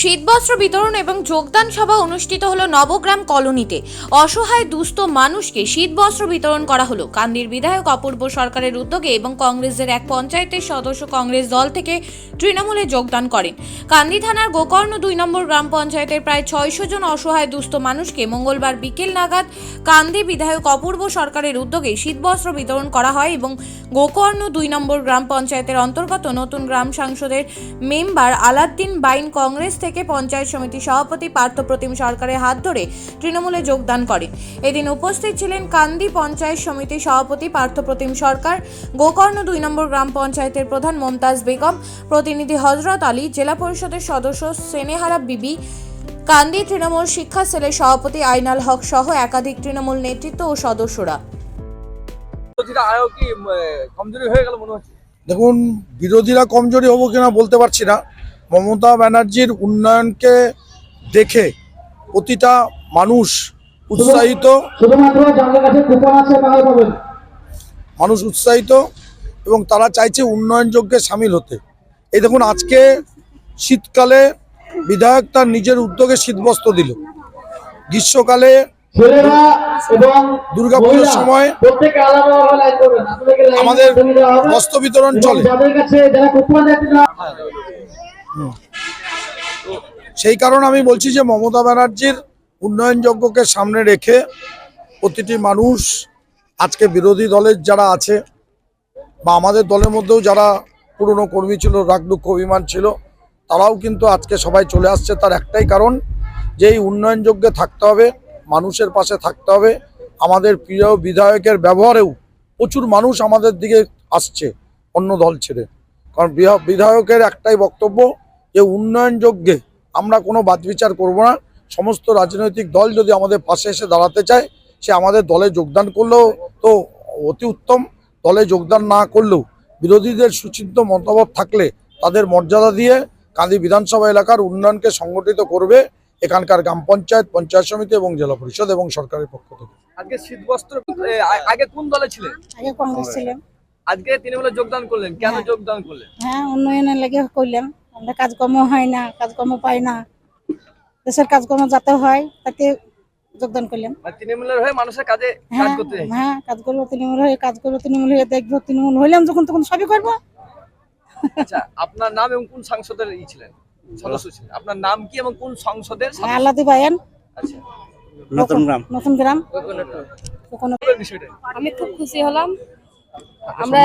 শীতবস্ত্র বিতরণ এবং যোগদান সভা অনুষ্ঠিত হলো নবগ্রাম কলোনিতে। অসহায় দুস্থ মানুষকে শীতবস্ত্র বিতরণ করা হলো। কান্দির বিধায়ক অপূর্ব সরকারের উদ্যোগে এবং কংগ্রেসের এক পঞ্চায়েতের সদস্য কংগ্রেস দল থেকে তৃণমূলে যোগদান করেন। কান্দি থানার গোকর্ণ দুই নম্বর গ্রাম পঞ্চায়েতের প্রায় ছয়শো জন অসহায় দুস্থ মানুষকে মঙ্গলবার বিকেল নাগাদ কান্দি বিধায়ক অপূর্ব সরকারের উদ্যোগে শীতবস্ত্র বিতরণ করা হয় এবং গোকর্ণ দুই নম্বর গ্রাম পঞ্চায়েতের অন্তর্গত নতুন গ্রাম সাংসদের মেম্বার আলাদ্দিন বাইন কংগ্রেস থেকে পঞ্চায়েত সমিতি সভাপতি পার্থপ্রতিম সরকারের হাত ধরে তৃণমূলে যোগদান করে এদিন উপস্থিত ছিলেন কান্দি পঞ্চায়েত সমিতি সভাপতি পার্থপ্রতিম সরকার গোকর্ণ দুই নম্বর গ্রাম পঞ্চায়েতের প্রধান মমতাজ বেগম প্রতিনিধি হজরত আলী জেলা পরিষদের সদস্য সেনেহারা বিবি কান্দি তৃণমূল শিক্ষা সেলের সভাপতি আইনাল হক সহ একাধিক তৃণমূল নেতৃত্ব ও সদস্যরা। হয়ে মনে দেখুন বিরোধীরা কমজোরি হব কিনা বলতে পারছি না। মমতা ব্যানার্জির উন্নয়নকে দেখে প্রতিটা মানুষ উৎসাহিত। মানুষ উৎসাহিত এবং তারা চাইছে উন্নয়ন যজ্ঞে সামিল হতে। এই দেখুন আজকে শীতকালে বিধায়ক তার নিজের উদ্যোগে শীতবস্ত্র দিল। গ্রীষ্মকালে দুর্গাপুজোর সময় আমাদের। বস্ত্র বিতরণ চলে। সেই কারণে আমি বলছি যে মমতা ব্যানার্জির উন্নয়ন যজ্ঞকে সামনে রেখে প্রতিটি মানুষ আজকে বিরোধী দলের যারা আছে বা আমাদের দলের মধ্যেও যারা পুরনো কর্মী ছিল রাগ দুঃখ অভিমান ছিল, তারাও কিন্তু আজকে সবাই চলে আসছে। তার একটাই কারণ যে এই উন্নয়ন যজ্ঞে থাকতে হবে, মানুষের পাশে থাকতে হবে। আমাদের প্রিয় বিধায়কের ব্যবহারেও প্রচুর মানুষ আমাদের দিকে আসছে অন্য দল ছেড়ে। কারণ বিহা- বিধায়কের একটাই বক্তব্য যে উন্নয়ন যজ্ঞে আমরা কোনো বাদবিচার করব না। সমস্ত রাজনৈতিক দল যদি আমাদের পাশে এসে দাঁড়াতে চায় সে আমাদের দলে যোগদান করলেও তো অতি উত্তম। দলে যোগদান না করলেও বিরোধীদের সুচিন্ত মতামত থাকলে তাদের মর্যাদা দিয়ে কাঁদি বিধানসভা এলাকার উন্নয়নকে সংগঠিত করবে এখানকার গ্রাম পঞ্চায়েত পঞ্চায়েত সমিতি এবং জেলা পরিষদ এবং সরকারের পক্ষ থেকে। আজকে শীতবস্ত্র আগে কোন দলে ছিলেন? আগে কংগ্রেস ছিলাম আজকে তৃণমূলে যোগদান করলেন কেন হ্যাঁ। যোগদান করলেন? হ্যাঁ উন্নয়নের লেগে করলাম আমরা কাজকর্ম হয় না কাজকর্ম পাই না। দেশের কাজকর্ম যাতে হয় তাতে যোগদান করলাম মানে তৃণমূলের হয়ে মানুষের কাজে কাজ হ্যাঁ করতে হ্যাঁ কাজ করব তৃণমূল হয়ে কাজ করব তৃণমূল হয়ে দেখব তৃণমূল হইলাম যখন তখন সবই করব। আচ্ছা আপনার নাম এবং কোন সংসদের ই ছিলেন? সদস্য ছিলেন। আপনার নাম কি এবং কোন সংসদের সদস্য? আল্লাদি বায়ান। আচ্ছা। নতুন গ্রাম। নতুন গ্রাম। বিষয়টা আমি খুব খুশি হলাম। আমরা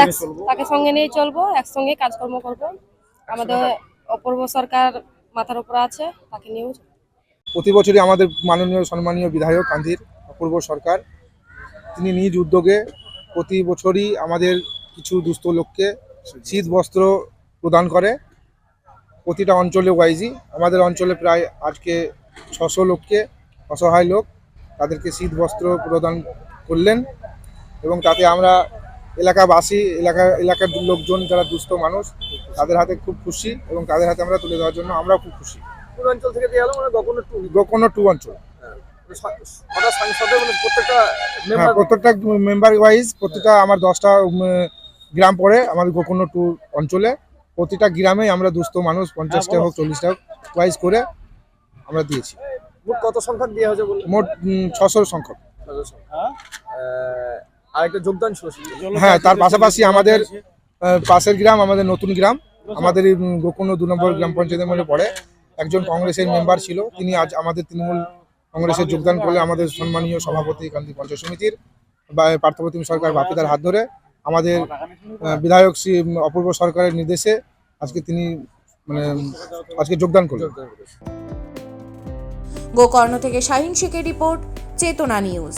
তাকে সঙ্গে নিয়ে চলবো একসঙ্গে কাজকর্ম করব। আমাদের অপূর্ব সরকার মাথার উপর আছে তাকে নিয়েও প্রতি বছরই আমাদের মাননীয় সম্মানীয় বিধায়ক কান্দির অপূর্ব সরকার তিনি নিজ উদ্যোগে প্রতি বছরই আমাদের কিছু দুস্থ লোককে শীত বস্ত্র প্রদান করে। প্রতিটা অঞ্চলে ওয়াইজি আমাদের অঞ্চলে প্রায় আজকে ছশো লোককে অসহায় লোক তাদেরকে শীত বস্ত্র প্রদান করলেন এবং তাতে আমরা এলাকাবাসী এলাকা এলাকার লোকজন যারা দুস্থ মানুষ তাদের হাতে খুব খুশি এবং তাদের হাতে আমরা তুলে দেওয়ার জন্য আমরাও খুব খুশি। অঞ্চল থেকে মানে টু? গোকর্ণ টু অঞ্চল। ওটা মানে প্রত্যেকটা হ্যাঁ মেম্বার প্রত্যেকটা মেম্বার ওয়াইজ প্রতিটা আমার দশটা গ্রাম পড়ে আমাদের গোকর্ণ টু অঞ্চলে। প্রতিটা গ্রামে আমরা দুস্থ মানুষ পঞ্চাশটা হোক চল্লিশটা হোক ওয়াইজ করে আমরা দিয়েছি। মোট কত সংখ্যক দিয়ে হয়েছে মোট ছশো সংখ্যক। আরেকটা যোগদান ছিল হ্যাঁ তার পাশাপাশি আমাদের পাশের গ্রাম আমাদের নতুন গ্রাম আমাদের এই দু নম্বর গ্রাম পঞ্চায়েতের মধ্যে পড়ে। একজন কংগ্রেসের মেম্বার ছিল তিনি আজ আমাদের তৃণমূল কংগ্রেসে যোগদান করলে আমাদের সম্মানীয় সভাপতি কান্তি পঞ্চায়েত সমিতির বা পার্থপ্রতিম সরকার বাপিদার হাত ধরে আমাদের বিধায়ক শ্রী অপূর্ব সরকারের নির্দেশে আজকে তিনি মানে আজকে যোগদান করলেন। গোকর্ণ থেকে শাহিন শেখের রিপোর্ট চেতনা নিউজ।